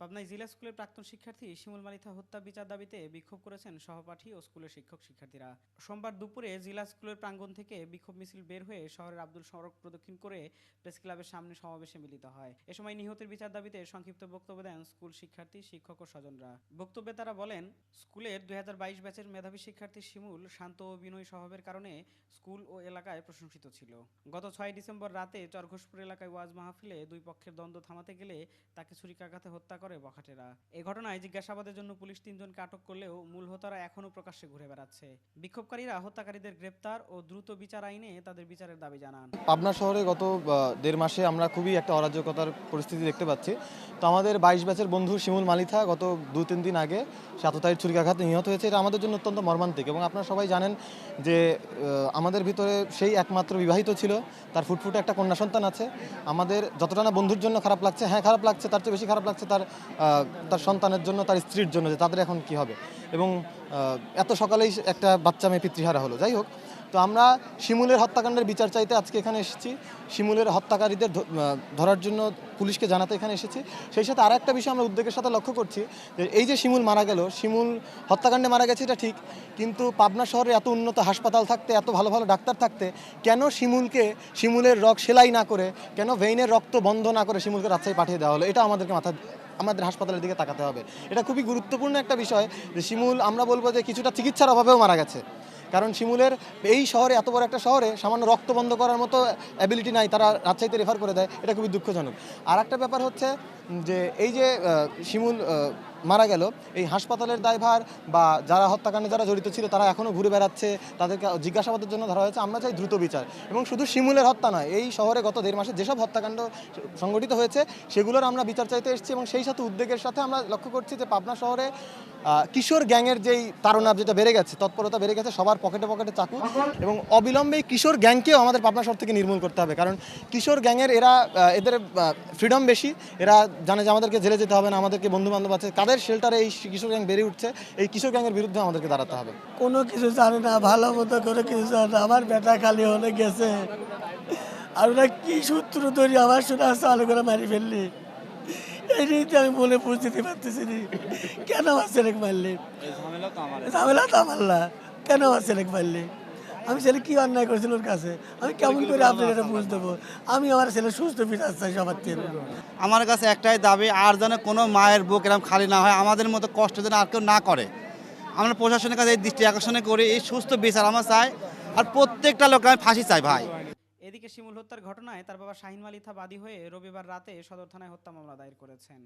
পাবনায় জিলা স্কুলের প্রাক্তন শিক্ষার্থী শিমুল মালিথা হত্যা বিচার দাবিতে বিক্ষোভ করেছেন সহপাঠী ও স্কুলের শিক্ষক শিক্ষার্থীরা। সোমবার দুপুরে জিলা স্কুলের প্রাঙ্গণ থেকে বিক্ষোভ মিছিল বের হয়ে শহরের আব্দুল সড়ক প্রদক্ষিণ করে প্রেস ক্লাবের সামনে সমাবেশে মিলিত হয়। এ সময় নিহতের বিচার দাবিতে সংক্ষিপ্ত বক্তব্য দেন স্কুল শিক্ষার্থী, শিক্ষক ও স্বজনরা। বক্তব্যে তারা বলেন, স্কুলের দুই হাজার বাইশ ব্যাচের মেধাবী শিক্ষার্থী শিমুল শান্ত ও বিনয়ী স্বভাবের কারণে স্কুল ও এলাকায় প্রশংসিত ছিল। গত ছয় ডিসেম্বর রাতে চরঘোষপুর এলাকায় ওয়াজ মাহফিলে দুই পক্ষের দ্বন্দ্ব থামাতে গেলে তাকে ছুরিকাঘাতে হত্যা করে বখাটেরা। এ ঘটনায় জিজ্ঞাসাবাদের জন্য পুলিশ তিনজনকে আটক করলেও মূল হোতারা এখনও প্রকাশ্যে ঘুরে বেড়াচ্ছে। বিক্ষোভকারীরা হত্যাকারীদের গ্রেপ্তার ও দ্রুত বিচার আইনে তাদের বিচারের দাবি জানান। পাবনা শহরে গত দেড় মাসে আমরা খুবই একটা অরাজকতার পরিস্থিতি দেখতে পাচ্ছি। তো আমাদের বাইশ ব্যাচের বন্ধু শিমুল মালিথা গত দু তিন দিন আগে সাততারির ছুরিকাঘাতে নিহত হয়েছে। এটা আমাদের জন্য অত্যন্ত মর্মান্তিক এবং আপনারা সবাই জানেন যে আমাদের ভিতরে সেই একমাত্র বিবাহিত ছিল। তার ফুটফুটে একটা কন্যা সন্তান আছে। আমাদের যতটা না বন্ধুর জন্য খারাপ লাগছে হ্যাঁ খারাপ লাগছে, তার চেয়ে বেশি খারাপ লাগছে তার তার সন্তানের জন্য, তার স্ত্রীর জন্য যে তাদের এখন কি হবে। এবং এত সকালেই একটা বাচ্চা মেয়ে পিতৃহারা হলো। যাই হোক, তো আমরা শিমুলের হত্যাকাণ্ডের বিচার চাইতে আজকে এখানে এসেছি। শিমুলের হত্যাকারীদের ধরার জন্য পুলিশকে জানাতে এখানে এসেছি। সেই সাথে আর একটা বিষয় আমরা উদ্বেগের সাথে লক্ষ্য করছি যে এই যে শিমুল মারা গেল, শিমুল হত্যাকাণ্ডে মারা গেছে, এটা ঠিক। কিন্তু পাবনা শহরে এত উন্নত হাসপাতাল থাকতে, এত ভালো ভালো ডাক্তার থাকতে, কেন শিমুলকে, শিমুলের রক সেলাই না করে, কেন ভেইনের রক্ত বন্ধ না করে শিমুলকে রাস্তায় পাঠিয়ে দেওয়া হলো? এটা আমাদেরকে মাথা আমাদের হাসপাতালের দিকে তাকাতে হবে। এটা খুবই গুরুত্বপূর্ণ একটা বিষয় যে শিমুল, আমরা বলব যে কিছুটা চিকিৎসার অভাবেও মারা গেছে। কারণ শিমুলের এই শহরে, এত বড় একটা শহরে সামান্য রক্ত বন্ধ করার মতো অ্যাবিলিটি নাই, তারা রাজশাহীতে রেফার করে দেয়। এটা খুবই দুঃখজনক। আর একটা ব্যাপার হচ্ছে যে এই যে শিমুল মারা গেল। এই হাসপাতালের দায়ভার বা যারা হত্যাকাণ্ডে যারা জড়িত ছিল, তারা এখনও ঘুরে বেড়াচ্ছে। তাদেরকে জিজ্ঞাসাবাদের জন্য ধরা হয়েছে, আমরা চাই দ্রুত বিচার। এবং শুধু শিমুলের হত্যা নয়, এই শহরে গত দেড় মাসে যেসব হত্যাকাণ্ড সংগঠিত হয়েছে, সেগুলোর আমরা বিচার চাইতে এসেছি এবং সেই সাথে উদ্বেগের সাথে আমরা লক্ষ্য করছি যে পাবনা শহরে কিশোর গ্যাংয়ের যেই তারণা যেটা বেড়ে গেছে, তৎপরতা বেড়ে গেছে সবার পকেটে পকেটে চাকু। এবং অবিলম্বে কিশোর গ্যাংকেও আমাদের পাবনা শহর থেকে নির্মূল করতে হবে। কারণ কিশোর গ্যাংয়ের এরা এদের ফ্রিডম বেশি। এরা জানে যে আমাদেরকে জেলে যেতে হবে না, আমাদেরকে বন্ধু বান্ধব আছে কাদের শেল্টারে এই কিশোর গ্যাং বেড়ে উঠছে এই কিশোর গ্যাংয়ের বিরুদ্ধে আমাদেরকে দাঁড়াতে হবে। কোনো কিছু জানে না ভালো মতো করে কিছু জানে না আমার বেটা খালি হলে গেছে। আর ওরা কি সূত্র ধরি আমার শুনে চালু করে মারি ফেললি। এই নিয়ে তো আমি মনে বুঝতে পারতেছি না। কেন আমার ছেলেকে মারলি? ঝামেলা তো আমার না। কেন আমার ছেলেকে মারলি? আমি ছেলে কি অন্যায় করেছিল ওর কাছে? আমি কেমন করে আপনার এটা বুঝ দেবো? আমি আমার ছেলে সুস্থ বিচার চাই সবার থেকে আমার কাছে একটাই দাবি আর যেন কোনো মায়ের বুক এরকম খালি না হয় আমাদের মতো কষ্ট যেন আর কেউ না করে। আমরা প্রশাসনের কাছে এই দৃষ্টি আকর্ষণে করি এই সুস্থ বিচার আমরা চাই আর প্রত্যেকটা লোক আমি ফাঁসি চাই ভাই। এদিকে শিমুল হত্যার ঘটনায় তার বাবা শাহিন মালিথা বাদী হয়ে রবিবার রাতে সদর থানায় হত্যা মামলা দায়ের করেছেন।